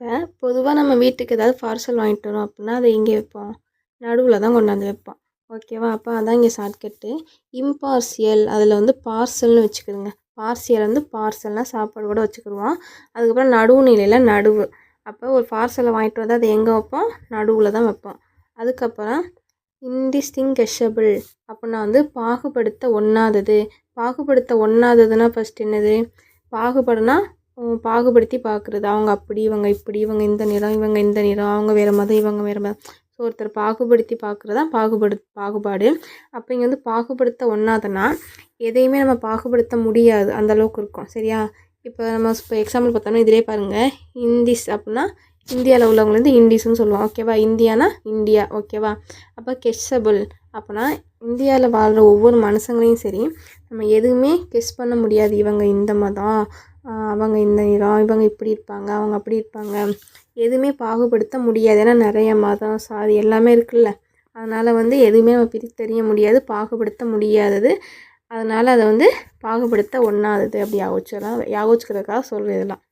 இப்போ பொதுவாக நம்ம வீட்டுக்கு ஏதாவது பார்சல் வாங்கிட்டு வரோம் அப்படின்னா அதை எங்கே வைப்போம். நடுவில் தான் கொண்டாந்து வைப்போம். ஓகேவா அப்போ அதான் இங்கே ஷார்ட்கட்டு இம்பார்சியல் அதில் வந்து பார்சல்னு வச்சுக்கிடுங்க பார்சியல் வந்து பார்சல்னால் சாப்பாடு கூட வச்சுக்கிடுவோம். அதுக்கப்புறம் நடுவுநிலையில் நடுவு. அப்போ ஒரு பார்சலை வாங்கிட்டு வந்து அதை எங்கே வைப்போம்? நடுவில் தான் வைப்போம். அதுக்கப்புறம் இன்டிஸ்டிங்கஷபிள் அப்படின்னா வந்து பாகுபடுத்த ஒன்றாதது பாகுபடுத்த ஒன்றாததுன்னா ஃபஸ்ட் என்னது? பாகுபடுனா பாகுபடுத்தி பார்க்குறது அவங்க அப்படி இவங்க இப்படி இவங்க இந்த நிறம் இவங்க இந்த நிறம் அவங்க வேறு மதம் இவங்க வேறு மதம். ஸோ ஒருத்தர் பாகுபடுத்தி பார்க்குறது தான் பாகுபடு பாகுபாடு. அப்போ இங்கே வந்து பாகுபடுத்த ஒன்றாதுன்னா எதையுமே நம்ம பாகுபடுத்த முடியாது. அந்த அளவுக்கு இருக்கும். சரியா? இப்போ நம்ம இப்போ எக்ஸாம்பிள் பார்த்தோம்னா இதிலே பாருங்கள் இந்திஸ் அப்படின்னா இந்தியாவில் உள்ளவங்க வந்து இண்டிஸ்னு சொல்லுவோம் ஓகேவா இந்தியானா இந்தியா? ஓகேவா அப்போ கெஸ்ஸபிள் அப்போனா இந்தியாவில் வாழ்கிற ஒவ்வொரு மனுஷங்களையும் சரி நம்ம எதுவுமே கெஸ் பண்ண முடியாது. இவங்க இந்த மதம் அவங்க இந்த நிறம் இவங்க இப்படி இருப்பாங்க அவங்க அப்படி இருப்பாங்க. எதுவுமே பாகுபடுத்த முடியாது. ஏன்னா நிறைய மதம் சாதி எல்லாமே இருக்குல்ல. அதனால் வந்து எதுவுமே நம்ம பிரித்தறிய முடியாது பாகுபடுத்த முடியாதது. அதனால் அதை வந்து பாகுபடுத்த ஒன்றாதது அப்படி யாகோச்சலாம் யாவச்சுக்கிறதுக்காக சொல்கிறது இதெல்லாம்.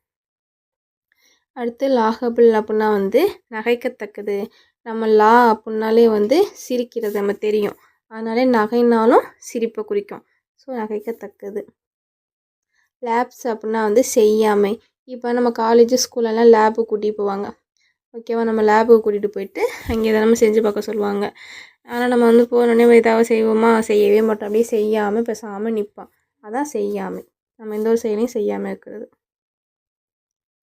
அடுத்து லாகபிள் அப்படின்னா வந்து நகைக்கத்தக்கது. நம்ம லா அப்படின்னாலே வந்து சிரிக்கிறது நம்ம தெரியும். அதனாலே நகைனாலும் சிரிப்பை குறிக்கும். ஸோ நகைக்கத்தக்கது. லேப்ஸ் அப்படின்னா வந்து செய்யாமை. இப்போ நம்ம காலேஜு ஸ்கூலெல்லாம் லேபு கூட்டிகிட்டு போவாங்க. ஓகேவா நம்ம லேபுக்கு கூட்டிகிட்டு போயிட்டு அங்கே எதாவது நம்ம செஞ்சு பார்க்க சொல்லுவாங்க. ஆனால் நம்ம வந்து போனோடனே ஏதாவது செய்வோமா? செய்யவே மாட்டோம் அப்படியே செய்யாமல் பேசாமல் நிற்போம் அதான் செய்யாமை. நம்ம எந்த ஒரு செயலையும் செய்யாமல் இருக்கிறது.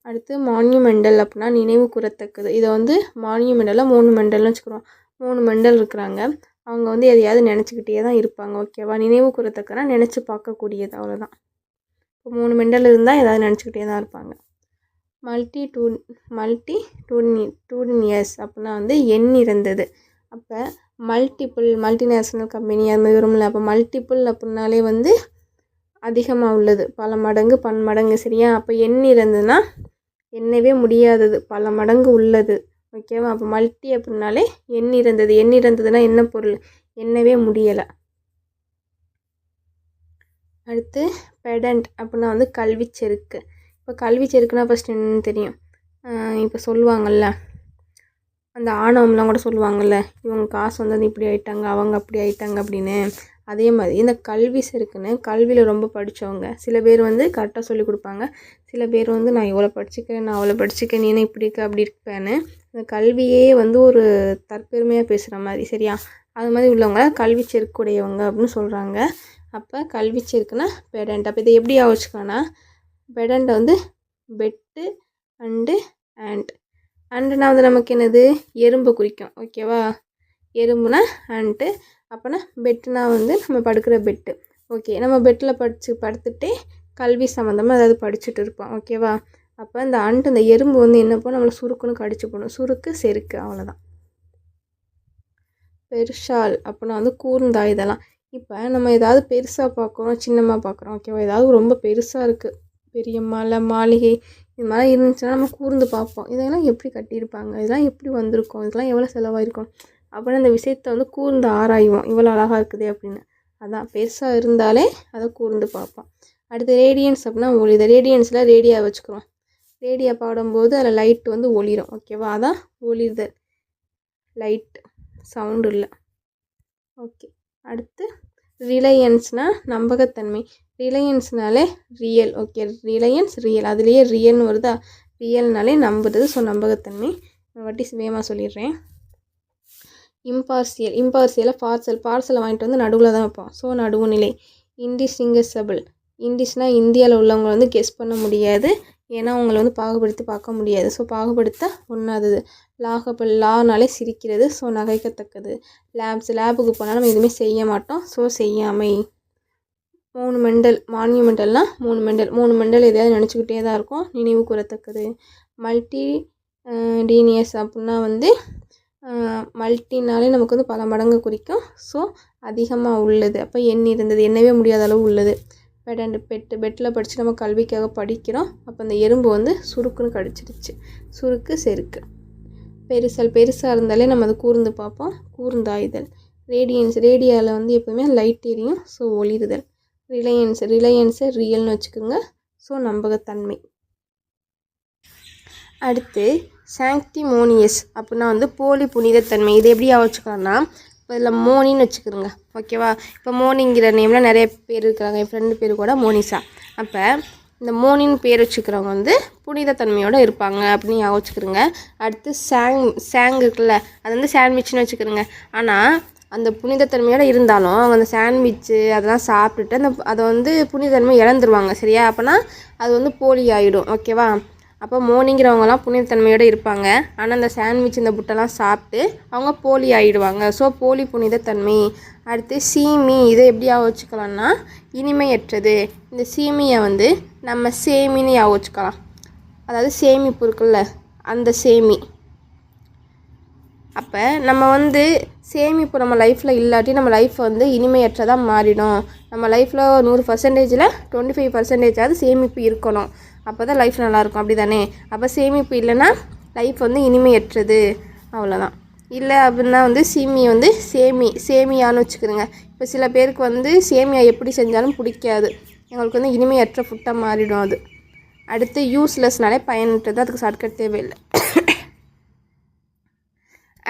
அடுத்து மான்யூமெண்டல் அப்படின்னா நினைவு கூறத்தக்கது. இதை வந்து மான்யூமெண்டலில் மூணு மெண்டல்னு வச்சுக்கிறோம். மூணு மெண்டல் இருக்கிறாங்க. அவங்க வந்து எதையாவது நினச்சிக்கிட்டே தான் இருப்பாங்க. ஓகேவா நினைவு கூறத்தக்கனா நினச்சி பார்க்கக்கூடியது அவ்வளோதான் இப்போ மூணு மெண்டல் இருந்தால் ஏதாவது நினச்சிக்கிட்டே தான் இருப்பாங்க. மல்டி டூ மல்டி டூனி டூனியர்ஸ் அப்படின்னா வந்து எண் இருந்தது. அப்போ மல்டிபிள் மல்டிநேஷ்னல் கம்பெனி அது மாதிரி வரும்ல அப்போ மல்டிபிள் அப்படின்னாலே வந்து அதிகமாக உள்ளது. பல மடங்கு பன்மடங்கு சரியா? அப்போ எண் இருந்ததுன்னா எண்ணவே முடியாதது. பல மடங்கு உள்ளது. ஓகேவா அப்போ மல்டி அப்படின்னாலே எண் இருந்தது. எண் இருந்ததுன்னா என்ன பொருள்? எண்ணவே முடியலை. அடுத்து பெடண்ட் அப்படின்னா வந்து கல்வி செருக்கு. இப்போ கல்வி செருக்குன்னா ஃபஸ்ட் என்னன்னு தெரியும். இப்போ சொல்லுவாங்கள்ல அந்த ஆணவம்லாம் கூட சொல்லுவாங்கள்ல இவங்க காசு வந்தது இப்படி ஆயிட்டாங்க அவங்க அப்படி ஆயிட்டாங்க அப்படின்னு. அதே மாதிரி இந்த கல்வி செருக்குன்னு கல்வியில் ரொம்ப படித்தவங்க சில பேர் வந்து கரெக்டாக சொல்லி கொடுப்பாங்க. சில பேர் வந்து நான் இவ்வளோ படிச்சுக்கிறேன் நான் அவ்வளோ படிச்சுக்கேன் நீ என்ன இப்படி இருக்க அப்படி இருப்பேன்னு. இந்த கல்வியே வந்து ஒரு தற்பெருமையாக பேசுகிற மாதிரி சரியா? அது மாதிரி உள்ளவங்க கல்வி செருக்குடையவங்க அப்படின்னு சொல்கிறாங்க அப்போ கல்வி செருக்குன்னா பெடண்ட் அப்போ இதை எப்படி யோசிச்சுக்கலாம்னா பெடண்ட்டை வந்து பெட்டு அண்டு அண்ட் அண்டுனா வந்து நமக்கு என்னது? எறும்பை குறிக்கும் ஓகேவா எறும்புனா அண்ட்டு அப்போனா பெட்டுனா வந்து நம்ம படுக்கிற பெட்டு ஓகே நம்ம பெட்டில் படித்து படுத்துகிட்டே கல்வி சம்மந்தமாக ஏதாவது படிச்சுட்டு இருப்போம் ஓகேவா அப்போ இந்த அண்டு இந்த எறும்பு வந்து என்ன பண்ணும்? நம்மளை சுருக்குன்னு கடிச்சு போடும். சுருக்கு செருக்கு அவ்வளோதான் பெருஷால் அப்படின்னா வந்து கூர்ந்தா இதெல்லாம். இப்போ நம்ம ஏதாவது பெருசாக பார்க்குறோம் சின்னமாக பார்க்குறோம் ஓகேவா ஏதாவது ரொம்ப பெருசாக இருக்குது பெரிய மலை மாளிகை இது மாதிரி இருந்துச்சுன்னா நம்ம கூர்ந்து பார்ப்போம். இதெல்லாம் எப்படி கட்டியிருப்பாங்க? இதெல்லாம் எப்படி வந்திருக்கும்? இதெல்லாம் எவ்வளோ செலவாயிருக்கும்? அப்படின்னு அந்த விஷயத்த வந்து கூர்ந்து ஆராய்வோம். இவ்வளோ அழகாக இருக்குது அப்படின்னு. அதான் பெருசாக இருந்தாலே அதை கூர்ந்து பார்ப்போம். அடுத்து ரேடியன்ஸ் அப்படின்னா ஒளி. இந்த ரேடியன்ஸில் ரேடியா வச்சுக்கிறோம். ரேடியா பாடும்போது அதில் லைட் வந்து ஒளிரும் ஓகேவா அதான் ஒளிர்தல். லைட் சவுண்டு இல்லை. ஓகே அடுத்து ரிலையன்ஸ்னால் நம்பகத்தன்மை. ரிலையன்ஸ்னாலே ரியல் ஓகே ரிலையன்ஸ் ரியல் அதுலேயே ரியல்னு வருதா? ரியல்னாலே நம்புறது ஸோ நம்பகத்தன்மை. நான் வாட்டி வேகமாக சொல்லிடுறேன். இம்பார்சியல் இம்பார்சியலாக பார்சல் பார்சலை வாங்கிட்டு வந்து நடுவில் தான் வைப்போம். ஸோ நடுவு நிலை. இன்டிஸ்டிங்கசபிள் இண்டிஸ்னால் இந்தியாவில் உள்ளவங்க வந்து கெஸ் பண்ண முடியாது. ஏன்னா அவங்கள வந்து பாகுபடுத்தி பார்க்க முடியாது. ஸோ பாகுபடுத்த ஒன்றாதது லாகபிள் லானாலே சிரிக்கிறது ஸோ நகைக்கத்தக்கது. லேப்ஸ் லேபுக்கு போனால் நம்ம எதுவுமே செய்ய மாட்டோம் ஸோ செய்யாமை. மூணு மெண்டல் மான்யூமெண்டல்னால் மூணு மெண்டல். மூணு மெண்டல் எதையாவது நினச்சிக்கிட்டே தான் இருக்கும் நினைவு கூறத்தக்கது. மல்டி டீனியஸ் அப்படின்னா வந்து மல்டினாலே நமக்கு வந்து பல மடங்கு குறிக்கும். ஸோ அதிகமாக உள்ளது. அப்போ எண் இருந்தது எண்ணவே முடியாத அளவு உள்ளது. பெட் அண்டு பெட்டு பெட்டில் படித்து நம்ம கல்விக்காக படிக்கிறோம். அப்போ அந்த எறும்பு வந்து சுருக்குன்னு கடிச்சிருச்சு சுருக்கு செருக்கு. பெருசல் பெருசாக இருந்தாலே நம்ம அதை கூர்ந்து பார்ப்போம். கூர்ந்தாயுதல். ரேடியன்ஸ் ரேடியாவில் வந்து எப்போவுமே லைட் எரியும் ஸோ ஒளிருதல். ரிலையன்ஸ் ரிலையன்ஸை ரியல்னு வச்சுக்கோங்க ஸோ நம்பகத்தன்மை. அடுத்து சாங்டிமோனியஸ் அப்படின்னா வந்து போலி புனிதத்தன்மை. இது எப்படி வச்சுக்கலாம்னா இப்போ இதில் மோனின்னு வச்சுக்கிறோங்க ஓகேவா இப்போ மோனிங்கிற நேம்லாம் நிறைய பேர் இருக்கிறாங்க. என் ஃப்ரெண்டு பேர் கூட மோனிஷா அப்போ இந்த மோனின்னு பேர் வச்சுக்கிறவங்க வந்து புனிதத்தன்மையோடு இருப்பாங்க அப்படின்னு ஞாபகம் வச்சுக்கிறோங்க. அடுத்து சாங் சாங் இருக்குல்ல அது வந்து சாண்ட்விச்னு வச்சுக்கிறோங்க. ஆனால் அந்த புனிதத்தன்மையோடு இருந்தாலும் அவங்க அந்த சாண்ட்விச்சு அதெல்லாம் சாப்பிட்டுட்டு அந்த அதை வந்து புனிதத்தன்மை இழந்துருவாங்க சரியா? அப்போனா அது வந்து போலி ஆகிடும் ஓகேவா? அப்போ மோனிங்கிறவங்கலாம் புனிதத்தன்மையோடு இருப்பாங்க. ஆனால் அந்த சாண்ட்விச் இந்த புட்டெல்லாம் சாப்பிட்டு அவங்க போலி ஆகிடுவாங்க ஸோ போலி புனிதத்தன்மை. அடுத்து சீமி. இதை எப்படி ஞாபகம் வச்சுக்கலாம்னா இனிமையற்றது. இந்த சீமியை வந்து நம்ம சேமின்னு ஞாபகம் வச்சுக்கலாம். அதாவது சேமிப்பு இருக்குல்ல அந்த சேமி. அப்போ நம்ம வந்து சேமிப்பு நம்ம லைஃப்பில் இல்லாட்டி நம்ம லைஃப் வந்து இனிமையற்றதாக மாறிடும். நம்ம லைஃப்பில் நூறு பர்சன்டேஜில் டுவெண்ட்டி ஃபைவ் பர்சன்டேஜாவது சேமிப்பு இருக்கணும். அப்போ தான் லைஃப் நல்லாயிருக்கும் அப்படி தானே அப்போ சேமிப்பு இல்லைன்னா லைஃப் வந்து இனிமையற்றது. அவ்வளோதான் இல்லை அப்படின்னா வந்து சீமி வந்து சேமி சேமியான்னு வச்சுக்கிறோங்க இப்போ சில பேருக்கு வந்து சேமியா எப்படி செஞ்சாலும் பிடிக்காது. எங்களுக்கு வந்து இனிமையற்ற ஃபுட்டாக மாறிடும் அது. அடுத்து யூஸ்லெஸ்னாலே பயனற்றது. அதுக்கு ஷார்ட்கட் தேவையில்லை.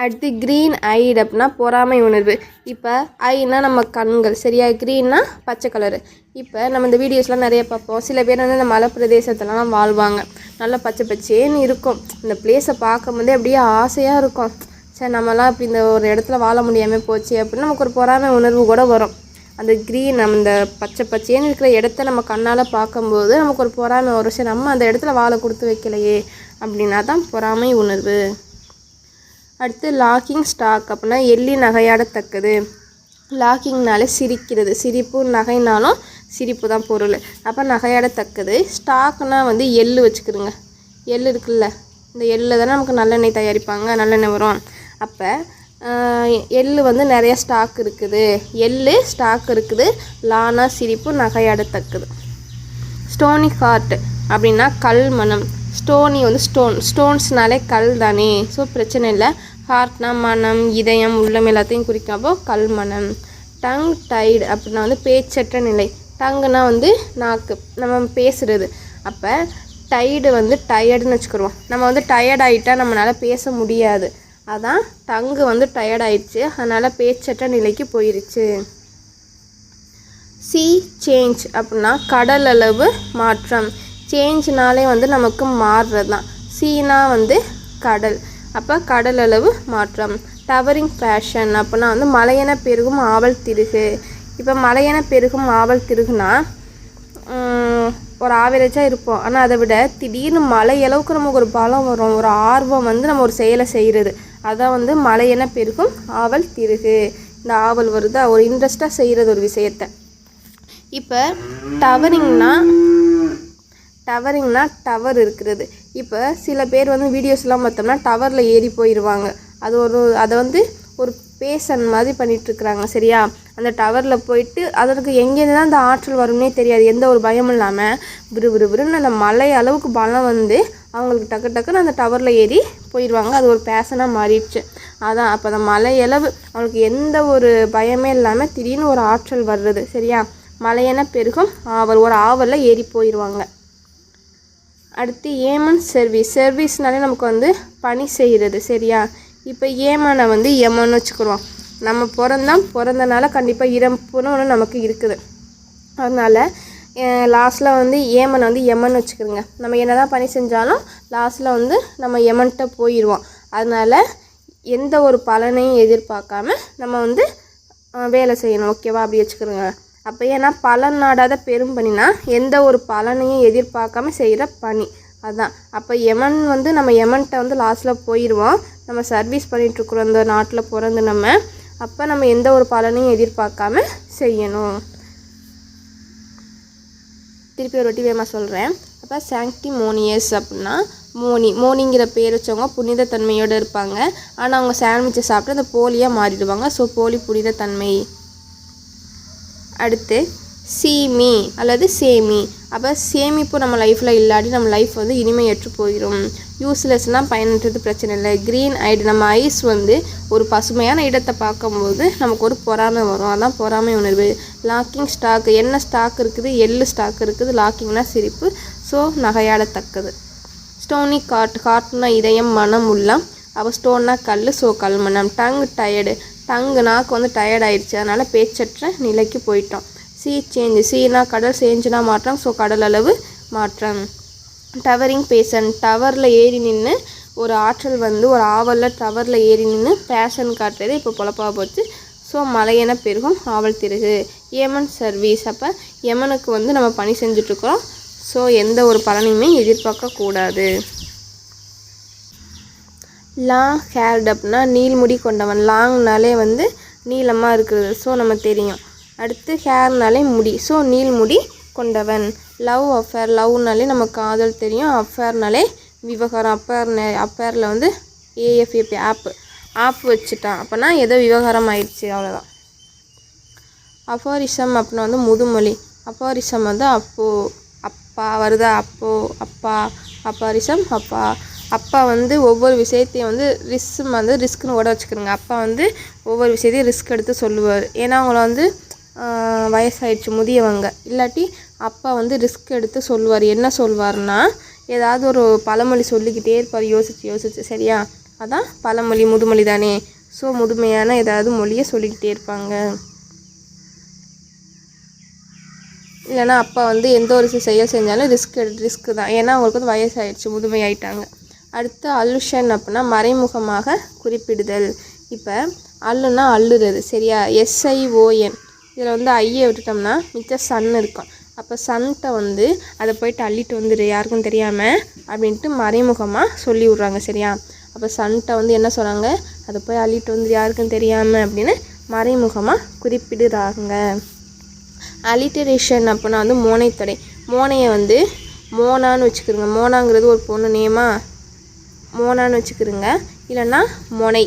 அடுத்து க்ரீன் ஐடு அப்படின்னா பொறாமை உணர்வு. இப்போ ஐனா நம்ம கண்கள் சரியா? க்ரீன்னா பச்சை கலரு இப்போ நம்ம இந்த வீடியோஸ்லாம் நிறைய பார்ப்போம். சில பேர் வந்து இந்த மலை பிரதேசத்துலலாம் வாழ்வாங்க. நல்லா பச்சை பச்சேன்னு இருக்கும். இந்த பிளேஸை பார்க்கும்போதே அப்படியே ஆசையாக இருக்கும். சரி நம்மலாம் இப்படி இந்த ஒரு இடத்துல வாழ முடியாமல் போச்சு அப்படின்னு நமக்கு ஒரு பொறாமை உணர்வு கூட வரும். அந்த க்ரீன் நம்ம இந்த பச்சை பச்சைன்னு இருக்கிற இடத்த நம்ம கண்ணால் பார்க்கும்போது நமக்கு ஒரு பொறாமை வரும். சரி நம்ம அந்த இடத்துல வாழை கொடுத்து வைக்கலையே அப்படின்னா தான் பொறாமை உணர்வு. அடுத்து லாக்கிங் ஸ்டாக் அப்படின்னா எள்ளி நகையாடத்தக்கது. லாக்கிங்னாலே சிரிக்கிறது. சிரிப்பு நகைனாலும் சிரிப்பு தான் பொருள். அப்போ நகையாடத்தக்கது. ஸ்டாக்னால் வந்து எள்ளு வச்சுக்கிடுங்க எள்ளு இருக்குல்ல. இந்த எள்ளில் தானே நமக்கு நல்லெண்ணெய் தயாரிப்பாங்க. நல்லெண்ணெய் வரும். அப்போ எள்ளு வந்து நிறைய ஸ்டாக் இருக்குது. எள்ளு ஸ்டாக் இருக்குது. லானா சிரிப்பு நகையாடத்தக்கது. ஸ்டோனி ஹார்ட் அப்படின்னா கல் மனம் ஸ்டோனி வந்து ஸ்டோன் ஸ்டோன்ஸ்னாலே கல் தானே. ஸோ பிரச்சனை இல்லை. ஹார்ட்னா மனம் இதயம் உள்ளம் எல்லாத்தையும் குறிக்கும். அப்போ கல் மனம். டங் டைடு அப்படின்னா வந்து பேச்சற்ற நிலை. டங்குனா வந்து நாக்கு. நம்ம பேசுகிறது அப்போ டைடு வந்து டயர்டுன்னு வச்சுக்கிடுவோம் நம்ம வந்து டயர்ட் ஆகிட்டா நம்மளால் பேச முடியாது. அதான் டங்கு வந்து டயர்ட் ஆயிடுச்சு. அதனால் பேச்சற்ற நிலைக்கு போயிடுச்சு சி சேஞ்ச் அப்படின்னா கடல் அளவு மாற்றம். சேஞ்ச்னாலே வந்து நமக்கு மாறுறது தான் சீனா வந்து கடல். அப்போ கடல் அளவு மாற்றம். டவரிங் ஃபேஷன் அப்படின்னா வந்து மலையென பெருகும் ஆவல் திருகு. இப்போ மலையென பெருகும் ஆவல் திருகுனா ஒரு ஆவரேஜாக இருப்போம். ஆனால் அதை விட திடீர்னு மலை அளவுக்கு நமக்கு ஒரு பலம் வரும் ஒரு ஆர்வம் வந்து நம்ம ஒரு செயலை செய்கிறது அதான் வந்து மலையென பெருகும் ஆவல் திருகு. இந்த ஆவல் வருது ஒரு இன்ட்ரெஸ்ட்டாக செய்கிறது ஒரு விஷயத்த. இப்போ டவரிங்னா டவரிங்னா டவர் இருக்கிறது. இப்போ சில பேர் வந்து வீடியோஸ்லாம் பார்த்தோம்னா டவரில் ஏறி போயிடுவாங்க அது ஒரு அதை வந்து ஒரு பேசன் மாதிரி பண்ணிகிட்ருக்குறாங்க சரியா? அந்த டவரில் போயிட்டு அதற்கு எங்கேருந்து தான் அந்த ஆற்றல் வரும்னே தெரியாது. எந்த ஒரு பயமும் இல்லாமல் விறு விறு விறுன்னு அந்த மலை அளவுக்கு பலம் வந்து அவங்களுக்கு டக்கு டக்குன்னு அந்த டவரில் ஏறி போயிடுவாங்க அது ஒரு பேஷனாக மாறிடுச்சு. அதான் அப்போ அந்த மலை அளவு அவங்களுக்கு எந்த ஒரு பயமே இல்லாமல் திடீர்னு ஒரு ஆற்றல் வர்றது சரியா? மலையென பெருகும் ஆவல் ஒரு ஆவலில் ஏறி போயிடுவாங்க அடுத்து ஏமன் சர்வீஸ். சர்வீஸ்னாலே நமக்கு வந்து பணி செய்கிறது சரியா? இப்போ ஏமனை வந்து எமன்னு வச்சுக்கிறோம். நம்ம பிறந்தா பிறந்தனால கண்டிப்பாக இறப்புன்னு ஒன்று நமக்கு இருக்குது. அதனால் லாஸ்ட்டில் வந்து ஏமனை வந்து எமன் வச்சுக்கிறோங்க. நம்ம என்ன தான் பணி செஞ்சாலும் லாஸ்ட்டில் வந்து நம்ம எமன்கிட்ட போயிடுவோம் அதனால் எந்த ஒரு பலனையும் எதிர்பார்க்காம நம்ம வந்து வேலை செய்யணும். ஓகேவா? அப்படி வச்சுக்கிறோங்க. அப்போ ஏன்னா பலன் நாடாத பெரும் பணினா எந்த ஒரு பலனையும் எதிர்பார்க்காம செய்கிற பணி. அதுதான் அப்போ எமன் வந்து நம்ம எமன்கிட்ட வந்து லாஸ்ட்டில் போயிடுவோம் நம்ம சர்வீஸ் பண்ணிகிட்ருக்குறோம் அந்த நாட்டில் பிறந்து நம்ம அப்போ நம்ம எந்த ஒரு பலனையும் எதிர்பார்க்காம செய்யணும். திருப்பி ஒரு ரொட்டி வேகமாக சொல்கிறேன் அப்போ சாங்க்டிமோனியஸ் அப்படின்னா மோனி. மோனிங்கிற பேர் வச்சவங்க புனிதத்தன்மையோடு இருப்பாங்க. ஆனால் அவங்க சாண்ட்விச்சை சாப்பிட்டு அந்த போலியாக மாறிடுவாங்க. ஸோ போலி புனிதத்தன்மை. அடுத்து சீமி அல்லது சேமி. அப்போ சேமிப்பு நம்ம லைஃப்பில் இல்லாட்டி நம்ம லைஃப் வந்து இனிமையற்று போயிடும் யூஸ்லெஸ்னால் பயனற்றது பிரச்சனை இல்லை. க்ரீன் ஐடு நம்ம ஐஸ் வந்து ஒரு பசுமையான இடத்தை பார்க்கும்போது நமக்கு ஒரு பொறாமை வரும். அதான் பொறாமை உணர்வு. லாக்கிங் ஸ்டாக் என்ன ஸ்டாக் இருக்குது? எள்ளு ஸ்டாக் இருக்குது. லாக்கிங்னா சிரிப்பு. ஸோ நகையாடத்தக்கது. ஸ்டோனி காட் காட்னா இதயம் மனம் உள்ளம். அப்போ ஸ்டோன்னா கல் ஸோ கல் மனம். டங் டயர்டு டங்கு நாக்கு வந்து டயர்ட் ஆயிடுச்சு. அதனால் பேச்சற்ற நிலைக்கு போயிட்டோம். சி சேஞ்சு சீனா கடல் சேஞ்சுனா மாற்றம். ஸோ கடல் அளவு மாற்றம். டவரிங் பேஷன் டவரில் ஏறி நின்று ஒரு ஆற்றல் வந்து ஒரு ஆவலில் டவரில் ஏறி நின்று பேஷன் காட்டுறது இப்போ பொழப்பா போச்சு. ஸோ மலையென பெருகும் ஆவல் திருகு. ஏமன் சர்வீஸ் அப்போ யமனுக்கு வந்து நம்ம பணி செஞ்சுட்ருக்குறோம் ஸோ எந்த ஒரு பலனையுமே எதிர்பார்க்கக்கூடாது. லாங் ஹேர்ட் அப்படின்னா நீள்முடி கொண்டவன். லாங்னாலே வந்து நீளமாக இருக்கிறது. ஸோ நம்ம தெரியும். அடுத்து ஹேர்னாலே முடி. ஸோ நீள்முடி கொண்டவன். லவ் அஃபேர் லவ்னாலே நம்ம காதல் தெரியும். அஃபேர்னாலே விவகாரம். அப்பேர் அப்பேரில் வந்து ஏஎஃப்ஏபி ஆப்பு ஆப் வச்சுட்டான். அப்போனா ஏதோ விவகாரம் ஆயிடுச்சு. அவ்வளோதான் அஃபாரிசம் அப்படின்னா வந்து முதுமொழி. அஃபாரிசம் வந்து அப்போ அப்பா வருதா அப்போ அப்பா. அப்பாரிசம் அப்பா. அப்பா வந்து ஒவ்வொரு விஷயத்தையும் வந்து ரிஸ்க் வந்து ரிஸ்க்குன்னு ஓட வச்சுக்கிறோங்க அப்பா வந்து ஒவ்வொரு விஷயத்தையும் ரிஸ்க் எடுத்து சொல்லுவார். ஏன்னா அவங்கள வந்து வயசாயிடுச்சு முதியவங்க. இல்லாட்டி அப்பா வந்து ரிஸ்க் எடுத்து சொல்லுவார். என்ன சொல்வார்னா ஏதாவது ஒரு பழமொழி சொல்லிக்கிட்டே இருப்பார். யோசிச்சு யோசிச்சு. சரியா? அதான் பழமொழி முதுமொழி தானே. ஸோ முதுமையான ஏதாவது மொழியை சொல்லிக்கிட்டே இருப்பாங்க. இல்லைன்னா அப்பா வந்து எந்த ஒரு செயல் செஞ்சாலும் ரிஸ்க் எடு ரிஸ்க்கு தான். ஏன்னா அவங்களுக்கு வந்து வயசாயிடுச்சு முதுமையாயிட்டாங்க. அடுத்து அல்லுஷன் அப்படின்னா மறைமுகமாக குறிப்பிடுதல். இப்போ அல்லுனா அள்ளுறது சரியா? எஸ்ஐஓஎன் இதில் வந்து ஐயை விட்டுட்டோம்னா மிச்சம் சன் இருக்கும். அப்போ சன்கிட்ட வந்து அதை போயிட்டு அள்ளிட்டு வந்துடு யாருக்கும் தெரியாமல் அப்படின்ட்டு மறைமுகமாக சொல்லி விட்றாங்க சரியா? அப்போ சன்கிட்ட வந்து என்ன சொல்கிறாங்க அதை போய் அள்ளிட்டு வந்து யாருக்கும் தெரியாமல் அப்படின்னு மறைமுகமாக குறிப்பிடுறாங்க. அலிட்டரேஷன் அப்படின்னா வந்து மோனைத்தொடை. மோனையை வந்து மோனான்னு வச்சுக்கிறோங்க. மோனாங்கிறது ஒரு பொண்ணு நேமா? மோனான்னு வச்சுக்கிறோங்க இல்லைன்னா முனை.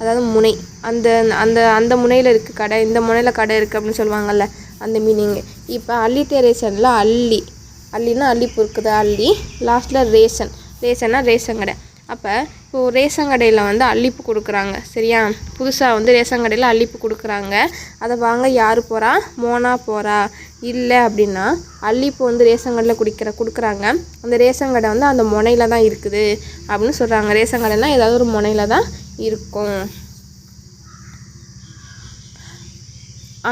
அதாவது முனை. அந்த அந்த அந்த முனையில் இருக்குது கடை. இந்த முனையில் கடை இருக்குது அப்படின்னு சொல்லுவாங்கள்ல அந்த மீனிங்கு இப்போ அள்ளி அள்ளிட்டரேஷனில் அள்ளி. அள்ளின்னா அள்ளி பொறுக்குது அள்ளி. லாஸ்ட்டில் ரேஷன் ரேஷன்னா ரேஷன் கடை. அப்போ இப்போது ரேஷன் கடையில் வந்து அள்ளிப்பு கொடுக்குறாங்க. சரியா? புதுசாக வந்து ரேஷன் கடையில் அள்ளிப்பு கொடுக்குறாங்க. அதை வாங்க யார் போகிறா மோனா போகிறா இல்லை அப்படின்னா அள்ளிப்பு வந்து ரேஷன் கடையில் குடிக்கிற கொடுக்குறாங்க. அந்த ரேஷன் கடை வந்து அந்த முனையில் தான் இருக்குது அப்படின்னு சொல்கிறாங்க ரேஷன் கடைனா ஏதாவது ஒரு முனையில் தான் இருக்கும்.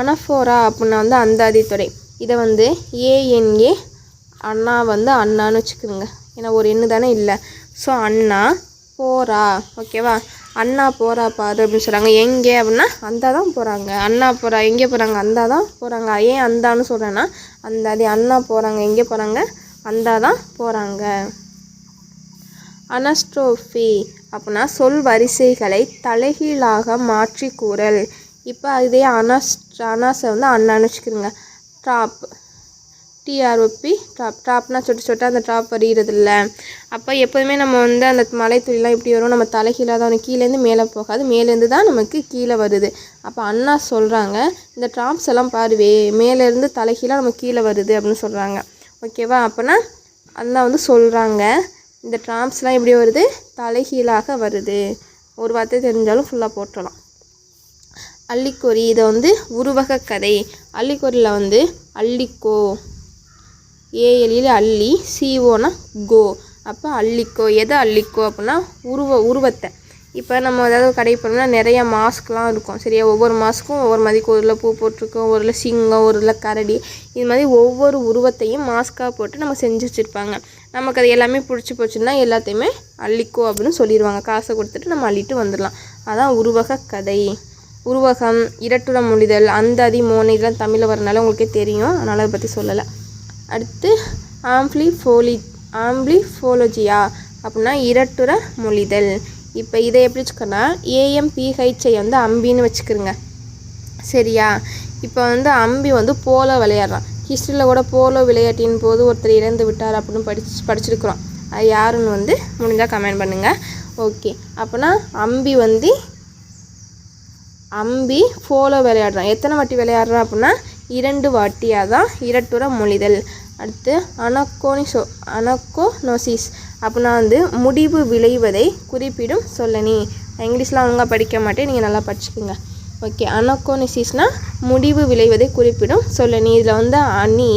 அனஃபோரா அப்படின்னா வந்து அந்தாதித்துறை இதை வந்து ஏஎன்ஏ அண்ணா வந்து அண்ணான்னு வச்சுக்கோங்க. ஏன்னா ஒரு எண்ணு தானே இல்லை. ஸோ அண்ணா போகிறா ஓகேவா அண்ணா போகிறா பாரு அப்படின்னு சொல்கிறாங்க எங்கே அப்படின்னா அந்தா தான் போகிறாங்க அண்ணா போகிறா எங்கே போகிறாங்க அந்தா தான் போகிறாங்க ஏன் அந்தான்னு சொல்கிறேன்னா அந்த அது அண்ணா போகிறாங்க எங்கே போகிறாங்க அந்தா தான் போகிறாங்க அனஸ்ட்ரோஃபி அப்படின்னா சொல் வரிசைகளை தலைகீழாக மாற்றி கூறல் இப்போ இதே அனஸ் அனாஸை வந்து அண்ணான்னு வச்சுக்கிறோங்க. ட்ராப். டிஆர்ஓபி ட்ராப் ட்ராப்னால் சொட்டு சொட்டு அந்த ட்ராப் வரிகிறது இல்லை அப்போ எப்போதுமே நம்ம வந்து அந்த மலைத்துளிலாம் எப்படி வரும்? நம்ம தலைகீழாக தான் வரும். கீழேருந்து மேலே போகாது. மேலேருந்து தான் நமக்கு கீழே வருது. அப்போ அண்ணா சொல்கிறாங்க இந்த ட்ராப்ஸ் எல்லாம் பாருவே மேலேருந்து தலைகீழாக நம்ம கீழே வருது அப்படின்னு சொல்கிறாங்க ஓகேவா அப்போனா அண்ணா வந்து சொல்கிறாங்க இந்த ட்ராப்ஸ்லாம் எப்படி வருது? தலைகீழாக வருது. ஒரு வார்த்தை தெரிஞ்சாலும் ஃபுல்லாக போட்டுடலாம் அள்ளிக்கொறி இதை வந்து உருவக கதை அள்ளிக்கொறியில் வந்து அள்ளிக்கோ ஏஎலியில் அள்ளி சிஓனா கோ. அப்போ அள்ளிக்கோ. எதை அள்ளிக்கோ அப்படின்னா உருவ உருவத்தை. இப்போ நம்ம ஏதாவது கடை கடைக்கு போனோம்னா நிறைய மாஸ்க்லாம் இருக்கும். சரியா? ஒவ்வொரு மாஸ்க்கும் ஒவ்வொரு மாதிரி ஒரு இதில் பூ போட்டிருக்கோம். ஒரு இதில் சிங்கம் ஒரு இதில் கரடி. இது மாதிரி ஒவ்வொரு உருவத்தையும் மாஸ்க்காக போட்டு நம்ம செஞ்சு வச்சுருப்பாங்க. நமக்கு அது எல்லாமே பிடிச்சி போச்சுன்னா எல்லாத்தையுமே அள்ளிக்கோ அப்படின்னு சொல்லிடுவாங்க காசை கொடுத்துட்டு நம்ம அள்ளிட்டு வந்துடலாம். அதான் உருவக கதை. உருவகம் இரட்டுற மொழிதல் அந்தாதி மோனை இதெல்லாம் தமிழில் வரனால உங்களுக்கே தெரியும். அதனால் அதை பற்றி சொல்லலை. அடுத்து ஆம்ப்ளிஃபோலி ஆம்ப்ளிஃபோலஜியா அப்படின்னா இரட்டுற மொழிதல். இப்போ இதை எப்படி வச்சுக்கோன்னா ஏஎம்பிஹெச்ஐ வந்து அம்பின்னு வச்சுக்கிறோங்க. சரியா? இப்போ வந்து அம்பி வந்து போலோ விளையாடுறான். ஹிஸ்ட்ரியில் கூட போலோ விளையாட்டின் போது ஒருத்தர் இறந்து விட்டார் அப்படின்னு படிச்சு படிச்சிருக்கிறோம். அது யாருன்னு வந்து முடிஞ்சால் கமெண்ட் பண்ணுங்கள் ஓகே அப்போனா அம்பி வந்து அம்பி போலோ விளையாடுறான். எத்தனை வாட்டி விளையாடுறான் அப்படின்னா இரண்டு வாட்டியாக தான் இரட்டுற மொழிதல். அடுத்து அனக்கோனிசோ அனக்கோனோசிஸ். அப்படின்னா வந்து முடிவு விளைவதை குறிப்பிடும் சொல்லணி. நான் இங்கிலீஷ்லாம் ஒழுங்காக படிக்க மாட்டேன் நீங்கள் நல்லா படிச்சுக்கோங்க. ஓகே அனக்கோனிசிஸ்னால் முடிவு விளைவதை குறிப்பிடும் சொல்லணி. இதில் வந்து அணி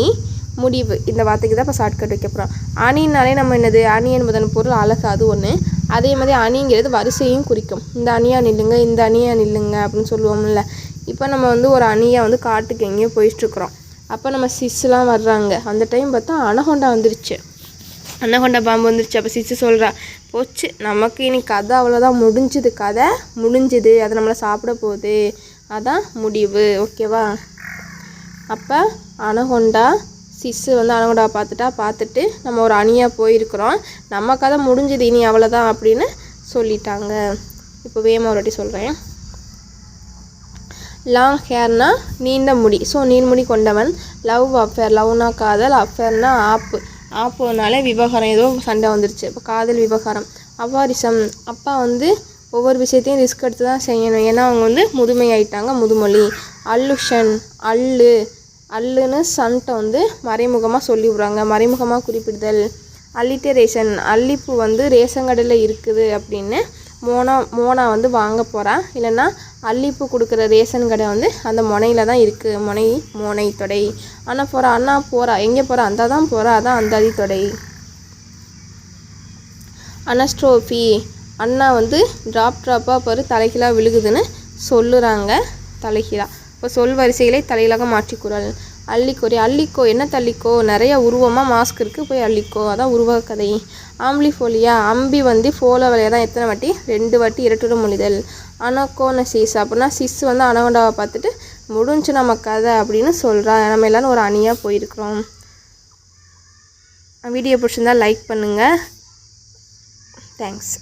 முடிவு இந்த வார்த்தைக்கு தான் இப்போ ஷார்ட்கட் வைக்க போகிறோம் அணினாலே நம்ம என்னது? அணி என்பதன் பொருள் அழகு அது ஒன்று அதே மாதிரி அணிங்கிறது வரிசையும் குறிக்கும். இந்த அணியாக நில்லுங்க இந்த அணியாக நில்லுங்க அப்படின்னு சொல்லுவோம்ல. இப்போ நம்ம வந்து ஒரு அணியாக வந்து காட்டுக்கு எங்கேயோ போயிட்டுருக்குறோம். அப்போ நம்ம சிஸ்லாம் வர்றாங்க. அந்த டைம் பார்த்தா அனகொண்டா வந்துருச்சு. அன்னகொண்டா பாம்பு வந்துருச்சு. அப்போ சிச்சு சொல்கிறா போச்சு நமக்கு இனி கதை அவ்வளோதான். முடிஞ்சுது கதை முடிஞ்சுது. அது நம்மளை சாப்பிட போகுது. அதான் முடிவு. ஓகேவா? அப்போ அனகொண்டா சிஸ்ஸு வந்து அனகொண்டா பார்த்துட்டா பார்த்துட்டு நம்ம ஒரு அணியாக போயிருக்கிறோம். நம்ம கதை முடிஞ்சுது இனி அவ்வளோதான் அப்படின்னு சொல்லிட்டாங்க. இப்போ வேகமாக ஒரு வாட்டி சொல்கிறேன். லாங் ஹேர்னா நீண்ட முடி. ஸோ நீர்முடி கொண்டவன். லவ் அஃபேர் லவ்னா காதல் அஃபேர்னா ஆப்பு. ஆப்புனாலே விவகாரம் ஏதோ சண்டை வந்துருச்சு. இப்போ காதல் விவகாரம். அவாரிசம். அப்பா வந்து ஒவ்வொரு விஷயத்தையும் ரிஸ்க் எடுத்து தான் செய்யணும். ஏன்னா அவங்க வந்து முதுமை ஆயிட்டாங்க முதுமொழி. அல்லுஷன் அல்லு. அல்லுன்னு சன்ட்டை வந்து மறைமுகமாக சொல்லிவிட்றாங்க மறைமுகமாக குறிப்பிடுதல். அல்லிட்டரேஷன் அல்லிப்பூ வந்து ரேஷன் கடையில் இருக்குது அப்படின்னு மோனா மோனா வந்து வாங்க போகிறா இல்லைன்னா அல்லிப்பூ கொடுக்குற ரேஷன் கடை வந்து அந்த முனையில் தான் இருக்குது முனை மோனை தொடை. அண்ணா போகிறா அண்ணா போகிறா எங்கே போகிறா அந்த தான் போகிறா அதான் அந்தாதி தொடை. அனஸ்ட்ரோஃபி அண்ணா வந்து ட்ராப் ட்ராப்பாக பாரு தலைகீழாக விழுகுதுன்னு சொல்லுறாங்க. தலைகீழா. இப்போ சொல் வரிசைகளை தலையிலாக மாற்றிக்குறல் அள்ளிக்கோரி அள்ளிக்கோ என்ன தள்ளிக்கோ? நிறைய உருவமாக மாஸ்க் இருக்குது போய் அள்ளிக்கோ. அதான் உருவக கதை. ஆம்லிஃபோலியா அம்பி வந்து ஃபோலோ வலையை தான் எத்தனை வாட்டி? ரெண்டு வாட்டி இரட்டுட மொழிதல். அனக்கோன சீஸ் அப்படின்னா சிஸ் வந்து அனகொண்டாவை பார்த்துட்டு முடிஞ்சு நம்ம கதை அப்படின்னு சொல்கிறா நம்ம எல்லாரும் ஒரு அணியாக போயிருக்கிறோம். வீடியோ பிடிச்சிருந்தா லைக் பண்ணுங்கள் தேங்க்ஸ்